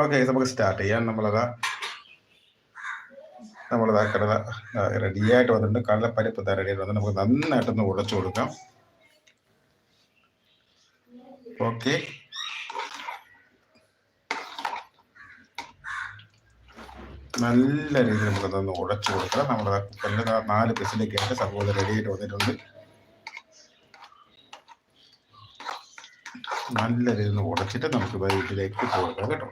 Okay നമുക്ക് start ചെയ്യാം. നമ്മളതാ നമ്മളതാ കടല റെഡിയായിട്ട് വന്നിട്ടുണ്ട്. കടലപ്പരിപ്പ് ഇതാ റെഡിയായിട്ട് വന്നിട്ട് നമുക്ക് നന്നായിട്ടൊന്ന് ഉടച്ചു കൊടുക്കാം. ഓക്കെ നല്ല രീതിയിൽ നമുക്കതൊന്ന് ഉടച്ചു കൊടുക്കാം. നമ്മുടെ കുക്കറിൽ നാല് പിസിലേക്ക് ആയിട്ട് സംഭവം റെഡിയായിട്ട് വന്നിട്ടുണ്ട്. നല്ല രീതിയിൽ ഉടച്ചിട്ട് നമുക്ക് ഇതിലേക്ക് കൊടുക്കാം കേട്ടോ.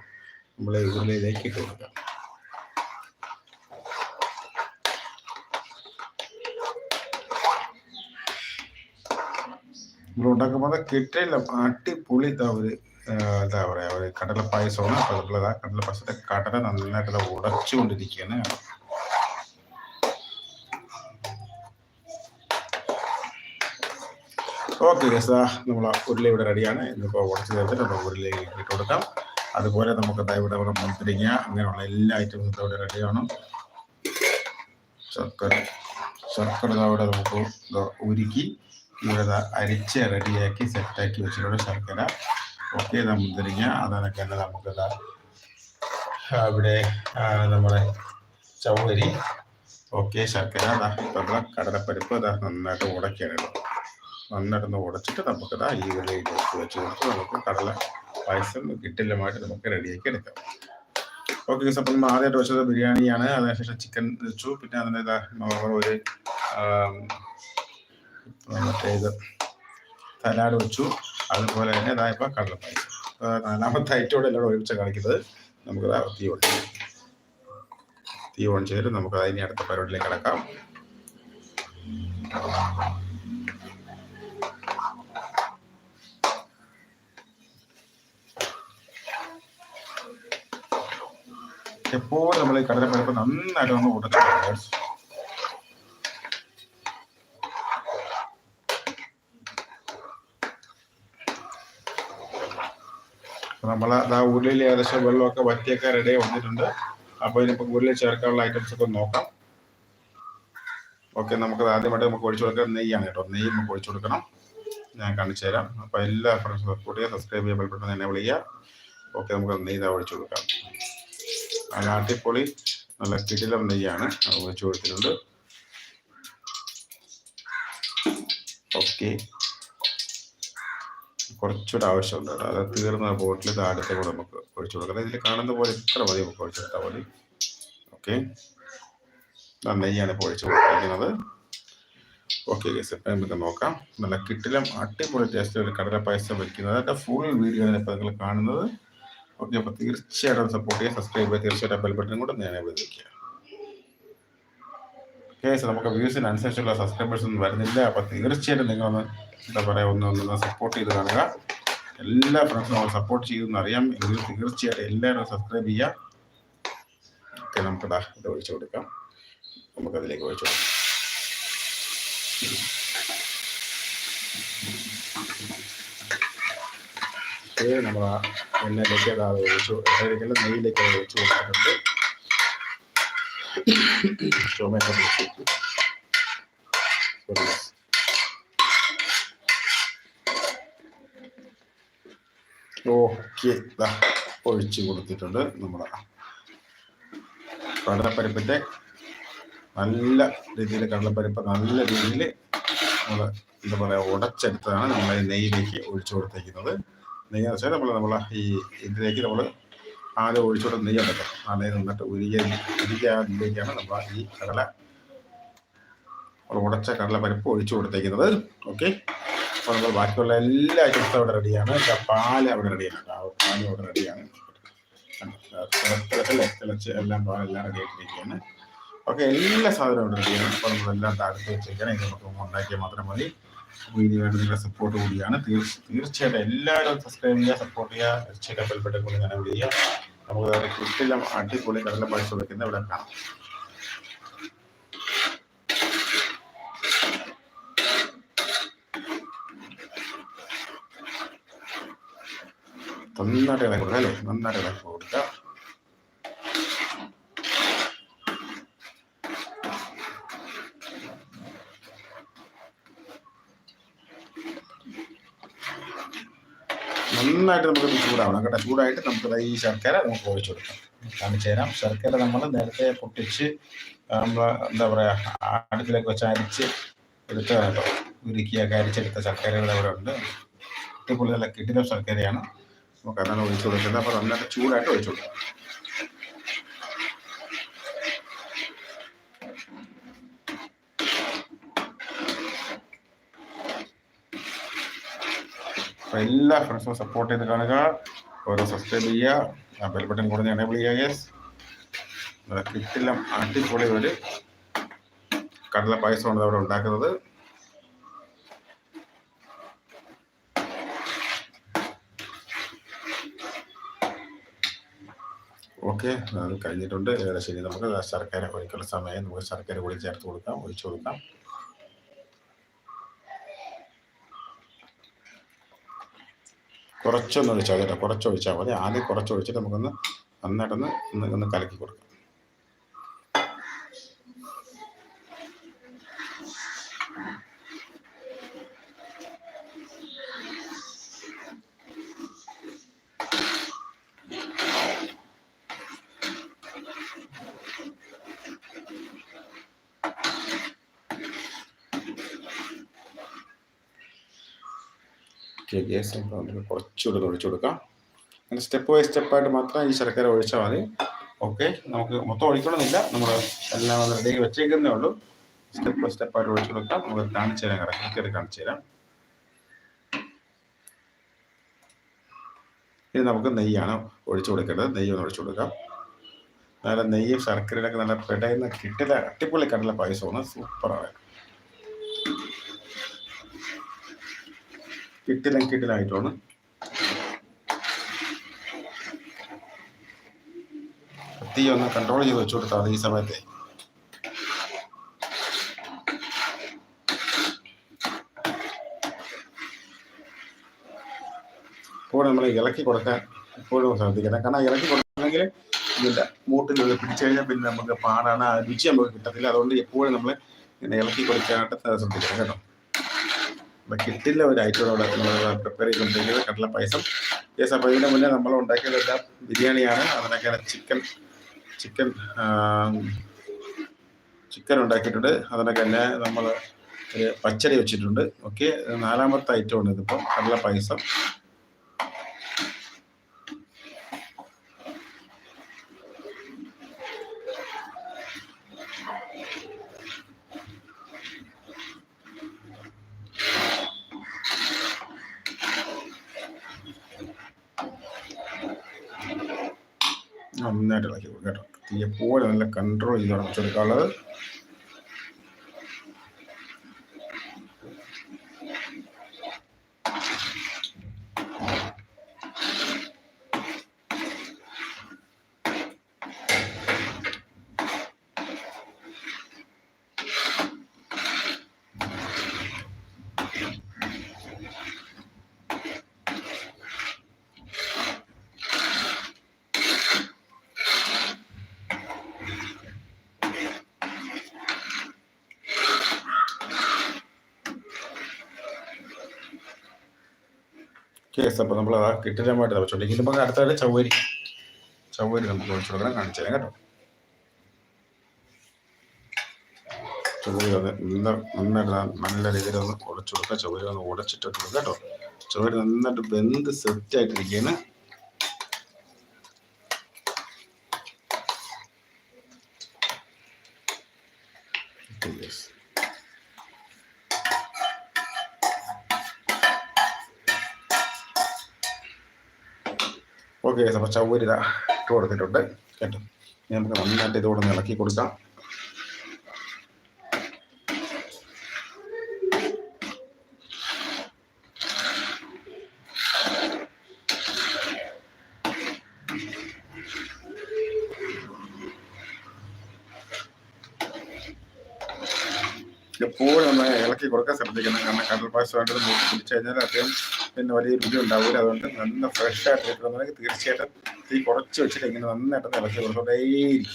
നമ്മൾ ഉരുളിയിലേക്ക് ഇട്ട് കൊടുക്കാം. നമ്മൾ ഉണ്ടാക്കുമ്പോൾ കിട്ടില്ല. അടിപൊളി ഇതാ എന്താ പറയുക ഒരു കടല പായസമാണ്. അതുപോലെ നമ്മളിതാ കടല പായസത്തെ കടല നന്നായിട്ട് ഉടച്ചു കൊണ്ടിരിക്കുകയാണ് ഓക്കെ ഗസാ നമ്മൾ ഉരുളി ഇവിടെ റെഡിയാണ് ഇന്നിപ്പോൾ ഉടച്ചു ചേർത്തിട്ട് നമ്മൾ ഉരുളിലേക്ക് ഇട്ട് കൊടുക്കാം. അതുപോലെ നമുക്ക് ഇവിടെ മുന്തിരിങ്ങ അങ്ങനെയുള്ള എല്ലാ ഐറ്റംസും ഇവിടെ റെഡിയാണ് ശർക്കര ശർക്കര ദാ ഇവിടെ നമുക്ക് ഉരുക്കി ഇവിടെ അരിച്ച് റെഡിയാക്കി സെറ്റാക്കി വെച്ചിട്ടുണ്ട് ശർക്കര. ഓക്കെ ദാ മുന്തിരിങ്ങ. അതൊക്കെ തന്നെ നമുക്ക് ദാ ഇവിടെ നമ്മുടെ ചൗരി ഓക്കെ ശർക്കര അതാ കടലപ്പരിപ്പ് അതാ നന്നായിട്ട് ഉടക്കിയാണ് നന്നായിട്ടൊന്ന് ഉടച്ചിട്ട് നമുക്ക് ദാ ഈ ഉരുളിയിലേക്ക് വെച്ച് കൊടുത്ത് നമുക്ക് കടല പായസം കിട്ടില്ലമായിട്ട് നമുക്ക് റെഡിയാക്കി എടുക്കാം. ഓക്കെ അപ്പം നമ്മൾ ആദ്യമായിട്ട് വെച്ചത് ബിരിയാണിയാണ്. അതിനുശേഷം ചിക്കൻ വെച്ചു. പിന്നെ അതിന്റെ ഒരു മറ്റേ ഇത് സലാഡ് വെച്ചു. അതുപോലെ തന്നെ ഇതാ കടലപ്പായസം. നാലാമത്തെ ഐറ്റോടെ എല്ലാം ഒരുമിച്ച് കളിക്കുന്നത് നമുക്ക് തീ ഓൺ തീ ഓൺ ചെയ്തിട്ട് നമുക്ക് അതിന് അടുത്ത പരിപാടിയിലേക്ക് കിടക്കാം. എപ്പോഴും നമ്മൾ ഈ കടലപ്പരപ്പ് നന്നായിട്ട് നമ്മൾ ഉടച്ചു നമ്മൾ നമ്മൾ ആ ഉരുളിയിൽ ഏകദേശം വെള്ളമൊക്കെ വറ്റിയൊക്കെ റെഡി വന്നിട്ടുണ്ട്. അപ്പോൾ ഇനിയിപ്പോൾ ഉരുളിൽ ചേർക്കാനുള്ള ഐറ്റംസ് ഒക്കെ നോക്കാം. ഓക്കെ നമുക്ക് ആദ്യമായിട്ട് നമുക്ക് ഒഴിച്ചു കൊടുക്കാൻ നെയ്യാണ് കേട്ടോ. നെയ്യ് നമുക്ക് ഒഴിച്ചു കൊടുക്കണം. ഞാൻ കാണിച്ചു തരാം. അപ്പോൾ എല്ലാ ഫ്രണ്ട്സും സപ്പോർട്ട് ചെയ്യുക. സബ്സ്ക്രൈബ് ചെയ്യുക ബെൽബട്ടൺ എന്നെ വിളിക്കുക. ഓക്കെ നമുക്ക് നെയ്യ് ഒഴിച്ചു കൊടുക്കാം. നല്ല അടിപൊളി നല്ല കിടിലം നെയ്യാണ്. അത് ഒഴിച്ചു കൊടുത്തിട്ടുണ്ട്. ഓക്കെ. കുറച്ചുകൂടെ ആവശ്യമുണ്ട് അത് തീർന്ന ബോട്ടിൽ താഴത്തെ കൂടെ നമുക്ക് ഒഴിച്ചു കൊടുക്കാം. ഇതിൽ കാണുന്ന പോലെ ഇത്ര മതി നമുക്ക് ഒഴിച്ചെടുത്താൽ മതി. ഓക്കെ. നെയ്യാണ് ഇപ്പോൾ ഒഴിച്ചു കൊടുത്തിരിക്കുന്നത്. ഓക്കെ ഗസ് ഇപ്പം നമുക്ക് നോക്കാം. നല്ല കിട്ടിലും അടിപൊളി ടേസ്റ്റ് ഒരു കടല പായസം വയ്ക്കുന്നത്. അതൊക്കെ ഫുൾ വീഡിയോ ഇപ്പോൾ നിങ്ങൾ കാണുന്നത്. അപ്പോൾ തീർച്ചയായിട്ടും സപ്പോർട്ട് ചെയ്യുക സബ്സ്ക്രൈബ് ചെയ്യുക തീർച്ചയായിട്ടും ബെൽ ബട്ടൺ കൂടെ ഞാൻ ഇവിടെ വയ്ക്കുക കേസ് നമുക്ക് വ്യൂസിനനുസരിച്ചുള്ള സബ്സ്ക്രൈബേഴ്സ് ഒന്നും വരുന്നില്ല. അപ്പോൾ തീർച്ചയായിട്ടും നിങ്ങളൊന്ന് എന്താ പറയുക ഒന്ന് ഒന്ന് സപ്പോർട്ട് ചെയ്ത് കാണുക. എല്ലാ ഫ്രണ്ട്സും നമ്മൾ സപ്പോർട്ട് ചെയ്തെന്ന് അറിയാം. എങ്കിൽ തീർച്ചയായിട്ടും എല്ലാവരും സബ്സ്ക്രൈബ് ചെയ്യുക. നമുക്ക് ദാ ഇത് ഒഴിച്ചു കൊടുക്കാം. നമുക്കതിലേക്ക് ഒഴിച്ചു കൊടുക്കാം. ഓക്കെ നമ്മൾ ആ എണ്ണയിലേക്ക് അത് ഒഴിച്ചു നെയ്യിലേക്ക് അത് ഒഴിച്ചു കൊടുത്തിട്ടുണ്ട്. ചുമയൊക്കെ പിടിച്ചു. ഓക്കെ ഒഴിച്ചു കൊടുത്തിട്ടുണ്ട് നമ്മുടെ കടലപ്പരിപ്പിന്റെ നല്ല രീതിയിൽ കടലപ്പരിപ്പ് നല്ല രീതിയിൽ നമ്മൾ എന്താ പറയുക ഉടച്ചെടുത്തതാണ് നമ്മൾ നെയ്യിലേക്ക് ഒഴിച്ചു കൊടുത്തേക്കുന്നത്. നെയ്യ് എന്ന് വെച്ചാൽ നമ്മൾ നമ്മൾ ഈ ഇതിലേക്ക് നമ്മൾ ആല ഒഴിച്ചു കൊടുത്ത നെയ്യ് ഉണ്ടല്ലോ ആ നെയ്യ് നന്നിട്ട് ഉരുകിയ ഉരുകിയതിലേക്കാണ് നമ്മൾ ഈ കടല ഉടച്ച കടലപ്പരിപ്പ് ഒഴിച്ചു കൊടുത്തേക്കുന്നത്. ഓക്കെ? അപ്പോൾ നമ്മൾ ബാക്കിയുള്ള എല്ലാ ഐറ്റംസും അവിടെ റെഡിയാണ്. പാൽ അവിടെ റെഡിയാണ്. പാലും അവിടെ റെഡിയാണ്. തിളച്ച് എല്ലാം പാലെല്ലാം റെഡി ആയിട്ടിരിക്കുകയാണ്. ഓക്കെ എല്ലാ സാധനവും റെഡിയാണ്. അപ്പോൾ നമ്മളെല്ലാം താഴ്ത്തി വെച്ചേക്കണം. ഇത് നമുക്ക് ഉണ്ടാക്കിയാൽ മാത്രം മതി. അപ്പോൾ നിങ്ങളുടെ സപ്പോർട്ട് കൂടിയാണ്. തീർച്ച തീർച്ചയായിട്ടും എല്ലാവരും സബ്സ്ക്രൈബ് ചെയ്യുക സപ്പോർട്ട് ചെയ്യുക തീർച്ചയായിട്ടും ബെൽബട്ടൺ കൂടി ഞാൻ ചെയ്യുക നമുക്ക് കിട്ടില്ല അടിപൊളി കടല പായസം വെക്കുന്നത് ഇവിടെ കാണാം. നന്നായിട്ട് ഇളക്കി അല്ലേ? നന്നായിട്ട് ഇളക്കി കൊടുക്കുക നന്നായിട്ട് നമുക്ക് ചൂടാവണം കേട്ടോ. ചൂടായിട്ട് നമുക്ക് ഈ ശർക്കര നമുക്ക് ഒഴിച്ചു കൊടുക്കാം. കാണിച്ചു തരാം. ശർക്കര നമ്മൾ നേരത്തെ പൊട്ടിച്ച് നമ്മൾ എന്താ പറയുക അടുപ്പിലേക്ക് വെച്ച് അരിച്ച് എടുത്ത കേട്ടോ. ഉരുക്കിയൊക്കെ അരിച്ചെടുത്ത ശർക്കരകൾ ഇവിടെ ഉണ്ട്. അടിപൊളി നല്ല കിടിലം ശർക്കരയാണ്. നമുക്ക് അതാണ് ഒഴിച്ചു കൊടുക്കുന്നത്. അപ്പോൾ നന്നായിട്ട് ചൂടായിട്ട് ഒഴിച്ചു കൊടുക്കാം. എല്ലാ ഫ്രണ്ട്സും സപ്പോർട്ട് ചെയ്ത് കാണുക. ഓരോ സബ്സ്ക്രൈബ് ചെയ്യുക. ബെൽ ബട്ടൺ കൂടെ എനേബിൾ ചെയ്യുക യെസ് കിട്ടില്ല അടിപൊളി ഒരു കടല പായസമാണ് അവിടെ ഉണ്ടാക്കുന്നത്. ഓക്കെ അത് കഴിഞ്ഞിട്ടുണ്ട്. ഇനി നമുക്ക് ശർക്കര ഒഴിക്കുള്ള സമയം നമുക്ക് ശർക്കര കൂടി ചേർത്ത് കൊടുക്കാം ഒഴിച്ചു കൊടുക്കാം. കുറച്ചൊന്ന് ഒഴിച്ചാൽ കേട്ടോ. കുറച്ചൊഴിച്ചാൽ മതി. ആദ്യം കുറച്ച് ഒഴിച്ചിട്ട് നമുക്കൊന്ന് നന്നായിട്ടൊന്ന് ഒന്ന് ഒന്ന് കലക്കി കൊടുക്കാം. ഗ്യാസ് നമുക്ക് കുറച്ചുകൂടെ ഒഴിച്ചു കൊടുക്കാം. അങ്ങനെ സ്റ്റെപ്പ് ബൈ സ്റ്റെപ്പായിട്ട് മാത്രം ഈ ശർക്കര ഒഴിച്ചാൽ മതി. ഓക്കെ നമുക്ക് മൊത്തം ഒഴിക്കണമെന്നില്ല. നമ്മൾ എല്ലാം റെഡി വെച്ചേക്കുന്നേ ഉള്ളൂ. സ്റ്റെപ്പ് ബൈ സ്റ്റെപ്പായിട്ട് ഒഴിച്ചു കൊടുക്കാം. നമുക്ക് കാണിച്ചു തരാം. കറക്റ്റ് കാണിച്ചു തരാം. ഇനി നമുക്ക് നെയ്യാണ് ഒഴിച്ചു കൊടുക്കേണ്ടത്. നെയ്യ് ഒന്ന് ഒഴിച്ചു കൊടുക്കാം. നല്ല നെയ്യും ശർക്കരയിലൊക്കെ നല്ല പെടയുന്ന കിട്ടില്ല അട്ടിപ്പൊളി കടല പായസമാണ്. സൂപ്പറാണ്. കിട്ടില്ല കിട്ടിലായിട്ടാണ് തീ ഒന്ന് കൺട്രോൾ ചെയ്ത് വെച്ചു കൊടുത്താൽ ഈ സമയത്തെ. ഇപ്പോൾ നമ്മൾ ഇളക്കി കൊടുക്കാൻ എപ്പോഴും ശ്രദ്ധിക്കണം. കാരണം ഇളക്കി കൊടുക്കണമെങ്കിൽ ഇല്ല മൂട്ടിൽ പിടിച്ചു കഴിഞ്ഞാൽ പിന്നെ നമുക്ക് പാടാണ്. രുചി നമുക്ക് കിട്ടത്തില്ല. അതുകൊണ്ട് എപ്പോഴും നമ്മൾ ഇളക്കി കൊടുക്കാനായിട്ട് ശ്രദ്ധിക്കണം. കേട്ടോ? കിട്ടില്ല ഒരു ഐറ്റം അവിടെ നമ്മൾ പ്രിപ്പയർ ചെയ്തുകൊണ്ടിരിക്കുന്നത് കടല പായസം. യെസ് അപ്പോൾ ഇതിന് മുന്നേ നമ്മൾ ഉണ്ടാക്കിയതെല്ലാം ബിരിയാണിയാണ്. അതിനൊക്കെ ചിക്കൻ ചിക്കൻ ചിക്കൻ ഉണ്ടാക്കിയിട്ടുണ്ട്. അതിനൊക്കെ തന്നെ നമ്മൾ ഒരു പച്ചടി വെച്ചിട്ടുണ്ട്. ഓക്കെ നാലാമത്തെ ഐറ്റം ഉണ്ട് ഇതിപ്പം കടല പായസം. നന്നായിട്ട് ഇളക്കി കൊടുക്കും കേട്ടോ. തീ എപ്പോഴും നല്ല കൺട്രോൾ ചെയ്ത് വെച്ചെടുക്കാനുള്ളത് കേസ് അപ്പോൾ നമ്മൾ ആ കിട്ടിടമായിട്ട് വെച്ചോണ്ടെങ്കിൽ ഇതിപ്പോൾ അടുത്തായിട്ട് ചവ്വരി. ചവ്വരി നമുക്ക് ഒഴിച്ചു കൊടുക്കണം കാണിച്ചു തരാം കേട്ടോ. ചവരി നല്ല നന്നായിട്ട് നല്ല രീതിയിൽ ഒന്ന് ഉടച്ചു കൊടുക്കുക. ചവരി ഒന്ന് ഉടച്ചിട്ട് കേട്ടോ. ചവരി നന്നായിട്ട് വെന്ത് സെറ്റ് ആയിട്ടിരിക്കുകയാണ് Yes. ഓക്കെ അപ്പോൾ ചവ്വരി കൊടുത്തിട്ടുണ്ട്. കേട്ടോ. ഇനി നമുക്ക് നന്നായിട്ട് ഇതോടന്ന് ഇളക്കി കൊടുക്കാം. എപ്പോഴും നമ്മൾ ഇളക്കി കൊടുക്കാൻ ശ്രദ്ധിക്കണം. കാരണം കടൽ പായസമായിട്ട് പിടിച്ചു കഴിഞ്ഞാൽ അത്യം പിന്നെ വലിയ രുചി ഉണ്ടാവില്ല അതുകൊണ്ട് നല്ല ഫ്രഷ് ആയിട്ട് കിട്ടണമെന്നുണ്ടെങ്കിൽ തീർച്ചയായിട്ടും തീ കുറച്ച് വെച്ചിട്ട് ഇങ്ങനെ നന്നായിട്ട് ഇളക്കി കൊടുക്കേയിരിക്കും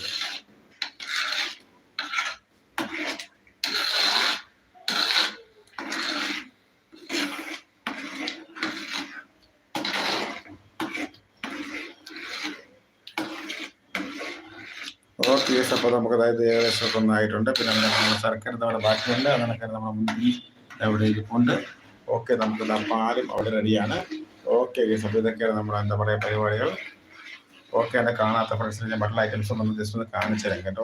ഓക്കെ അപ്പോൾ നമുക്ക് അതായത് ഏകദേശം ഒക്കെ ഒന്നായിട്ടുണ്ട്. പിന്നെ നമ്മുടെ സർക്കാർ നമ്മുടെ ബാക്കിയുണ്ട്. അതിനൊക്കെ നമ്മുടെ മുന്നിൽ എവിടെ ഇരിപ്പുണ്ട്. ഓക്കെ നമുക്ക് ദാ പാലും അവിടെ റെഡിയാണ് ഓക്കെ അപ്പോൾ ഇതൊക്കെയാണ് നമ്മുടെ എന്താ പറയുക പരിപാടികൾ. ഓക്കെ എന്നെ കാണാത്ത ഫ്രണ്ട്സിന് ഞാൻ മറ്റുള്ള ഐറ്റംസ് ഒന്നും ജസ്റ്റ് ഒന്ന് കാണിച്ചു തരാം കേട്ടോ.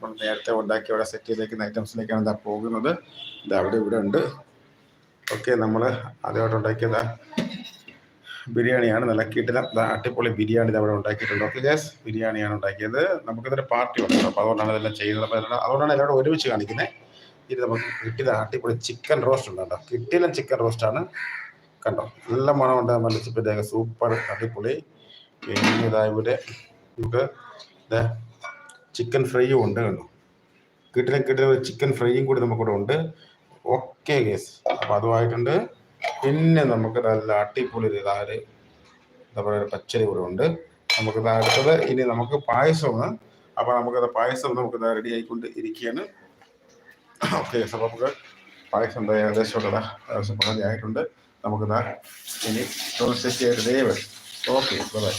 നമ്മൾ നേരത്തെ ഉണ്ടാക്കി അവിടെ സെറ്റ് ചെയ്തേക്കുന്ന ഐറ്റംസിലേക്കാണ് ഇതാ പോകുന്നത്. ഇത് അവിടെ ഇവിടെ ഉണ്ട്. ഓക്കെ നമ്മൾ ആദ്യമായിട്ട് ഉണ്ടാക്കിയത് ബിരിയാണിയാണ്. നല്ല കിട്ടില്ല അടിപൊളി ബിരിയാണി അവിടെ ഉണ്ടാക്കിയിട്ടുണ്ട്. ഓക്കെ ഗ്യാസ് ബിരിയാണിയാണ് ഉണ്ടാക്കിയത്. നമുക്കിതൊരു പാർട്ടി ഉണ്ട് അപ്പോൾ അതുകൊണ്ടാണ് ഇതെല്ലാം ചെയ്യുന്നത്. അപ്പോൾ അതുകൊണ്ടാണ് എല്ലാവരും ഒരുമിച്ച് കാണിക്കുന്നത് ഇത് നമുക്ക് കിട്ടിയ അടിപൊളി ചിക്കൻ റോസ്റ്റ് ഉണ്ട് കേട്ടോ കിട്ടിയ ചിക്കൻ റോസ്റ്റാണ് കണ്ടോ? നല്ല മണമുണ്ട്. മല്ലിച്ചിപ്പത്തേക്ക് സൂപ്പർ അടിപൊളി. പിന്നെ ഇവിടെ നമുക്ക് ചിക്കൻ ഫ്രൈയും ഉണ്ട് കണ്ടോ? കിട്ടിലും കിട്ടിയ ചിക്കൻ ഫ്രൈയും കൂടി നമുക്കിവിടെ ഉണ്ട്. ഓക്കെ ഗേസ് അപ്പോൾ അതുമായിട്ടുണ്ട് പിന്നെ നമുക്ക് നല്ല അടിപൊളി ഇതാ ഒരു എന്താ പറയുക കൂടെ ഉണ്ട്. നമുക്ക് അടുത്തത് ഇനി നമുക്ക് പായസമാണ് അപ്പോൾ നമുക്കത് പായസം നമുക്ക് റെഡി ആയിക്കൊണ്ട് ഇരിക്കുകയാണ്. ഓക്കെ അപ്പോൾ നമുക്ക് പായസം എന്താ ഏകദേശം ഉള്ളതാ. ഏകദേശം പകുതി ആയിട്ടുണ്ട് നമുക്കിതാ ഇനി സെറ്റ് ചെയ്ത് ദയവ് ഓക്കെ ബൈ